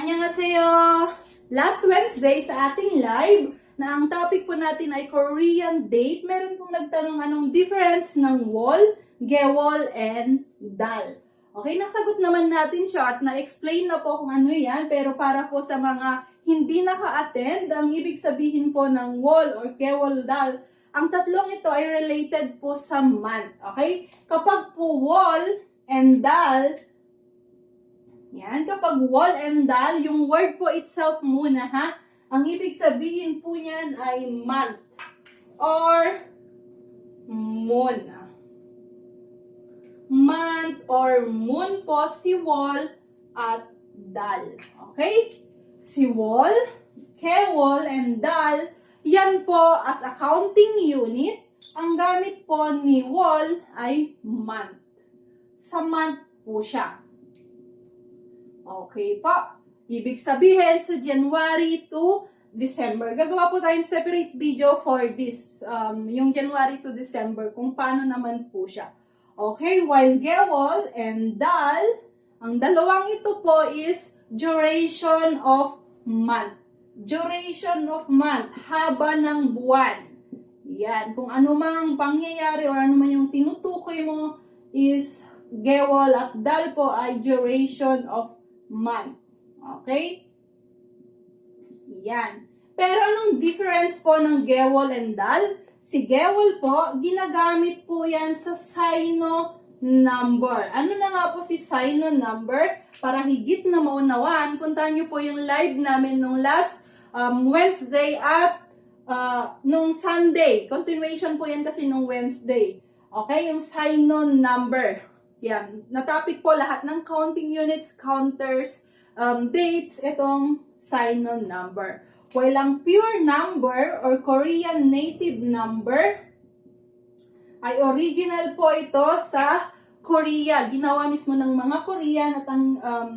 Annyeonghaseyo! Last Wednesday sa ating live, na ang topic po natin ay Korean date, meron pong nagtanong anong difference ng wall, gewol, and dal. Okay, nasagot naman natin siya at na-explain na po kung ano yan, pero para po sa mga hindi naka-attend, ang ibig sabihin po ng wall or gewol dal, ang tatlong ito ay related po sa month. Okay? Kapag po wall and dal, yan, kapag wall and dal, yung word po itself muna ha, ang ibig sabihin po niyan ay month or moon. Month or moon po si wall at dal. Okay? Si wall, kewol, and dal, yan po as a counting unit, ang gamit po ni wall ay month. Sa month po siya. Okay po. Ibig sabihin sa January to December. Gagawa po tayong separate video for this, um, yung January to December, kung paano naman po siya. Okay, while gewol and dal, ang dalawang ito po is duration of month. Duration of month, haba ng buwan. Yan, kung ano mang pangyayari or ano man yung tinutukoy mo is gewol at dal po ay duration of month. Okay? Yan. Pero anong difference po ng gewol and dal? Si gewol po, ginagamit po yan sa sino number. Ano na nga po si sino number? Para higit na maunawaan, puntahan nyo po yung live namin nung last um, Wednesday at uh, nung Sunday. Continuation po yan kasi nung Wednesday. Okay, yung sino number. Yan. Na-topic po lahat ng counting units, counters, um, dates, itong sign-on number. While ang pure number or Korean native number ay original po ito sa Korea. Ginawa mismo ng mga Korean at ang um,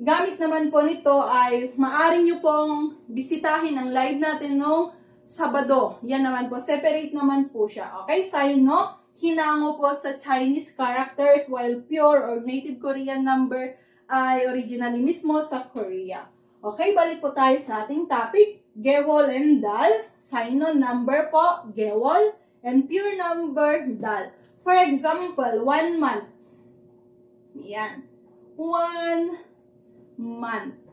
gamit naman po nito ay maaari nyo pong bisitahin ang live natin nung Sabado. Yan naman po. Separate naman po siya. Okay? Sign no? Hinango po sa Chinese characters while pure or native Korean number ay originally mismo sa Korea. Okay, balik po tayo sa ating topic. Gewol and dal. Sign-on number po, gewol. And pure number, dal. For example, one month. Yan. One month.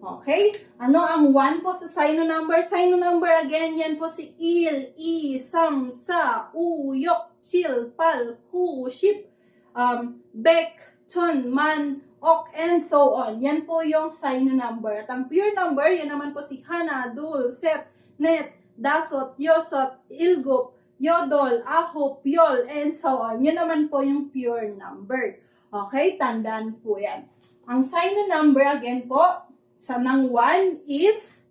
Okay? Ano ang 1 po sa sino number? Sino number again, yan po si il, i, sam, sa, u, yok, chil, pal, ku, ship, um, bek, chon, man, ok, and so on. Yan po yung sino number. At ang pure number, yan naman po si hana, dul, set, net, dasot, yosot, ilgup, yodol, ahop, yol, and so on. Yan naman po yung pure number. Okay? Tandaan po yan. Ang sino number again po, sa nang 1 is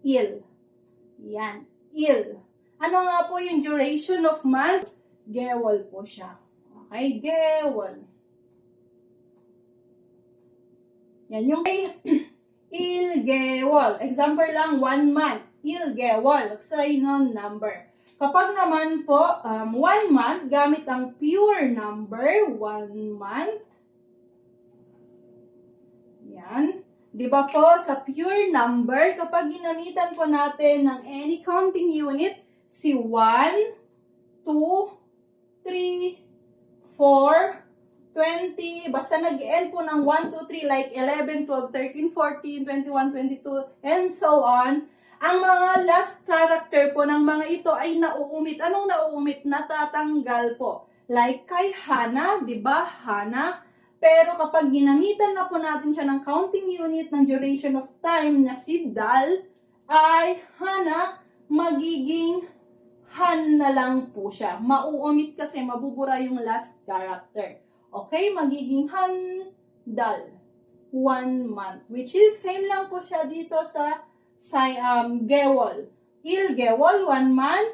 il. Yan. Il. Ano nga po yung duration of month? Gewol po siya. Okay? Gewol. Yan yung il gewol. Example lang, 1 month. Il gewol. Sign-on number. Kapag naman po, um, 1 month, gamit ang pure number, 1 month. Yan. Di ba po, sa pure number, kapag ginamitan po natin ng any counting unit, si 1, 2, 3, 4, 20, basta nag-end po ng 1, 2, 3, like 11, 12, 13, 14, 21, 22, and so on, ang mga last character po ng mga ito ay nauumit. Anong nauumit? Natatanggal po. Like kay Hana, di ba? Hana, pero kapag ginamitan na po natin siya ng counting unit ng duration of time na si dal, ay hana, magiging han na lang po siya. Mauumit kasi mabubura yung last character. Okay? Magiging han, dal. One month. Which is, same lang po siya dito sa, sa um, gewol. Il gewol, one month.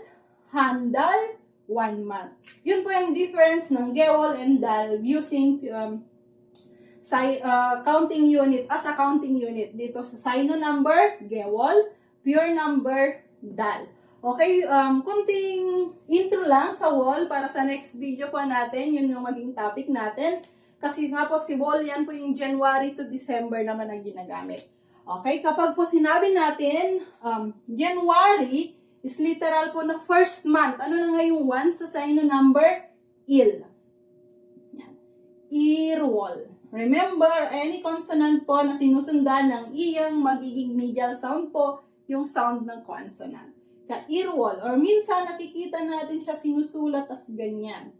Handal, one month. Yun po yung difference ng gewol and dal using um, sa uh, counting unit as a counting unit dito sa sino number, gewol, pure number, dal. Okay, um, kunting intro lang sa wall para sa next video po natin, yun yung maging topic natin. Kasi nga po si wall, yan po yung January to December naman ang ginagamit. Okay, kapag po sinabi natin, um, January is literal po na first month. Ano na nga yung one sa sign ng number? Il. Yan. Earwall. Remember, any consonant po na sinusundan ng iyang magiging medial sound po, yung sound ng consonant. Ka earwall. Or minsan nakikita natin siya sinusulat as ganyan.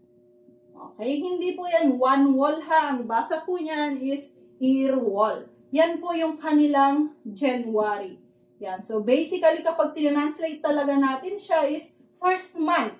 Okay, hindi po yan one wall ha. Ang basa po niyan is earwall. Yan po yung kanilang January. Yan. So basically kapag tinranslate talaga natin siya is first month,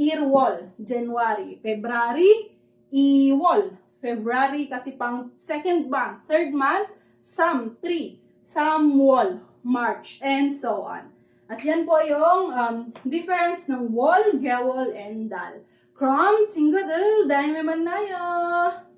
earwall, January. February, e-wall. February kasi pang second month, third month, Sam 3, Samuel, March, and so on. At yan po yung um, difference ng wall, gewol, and dal. Krom, tingudul, daime mannayo!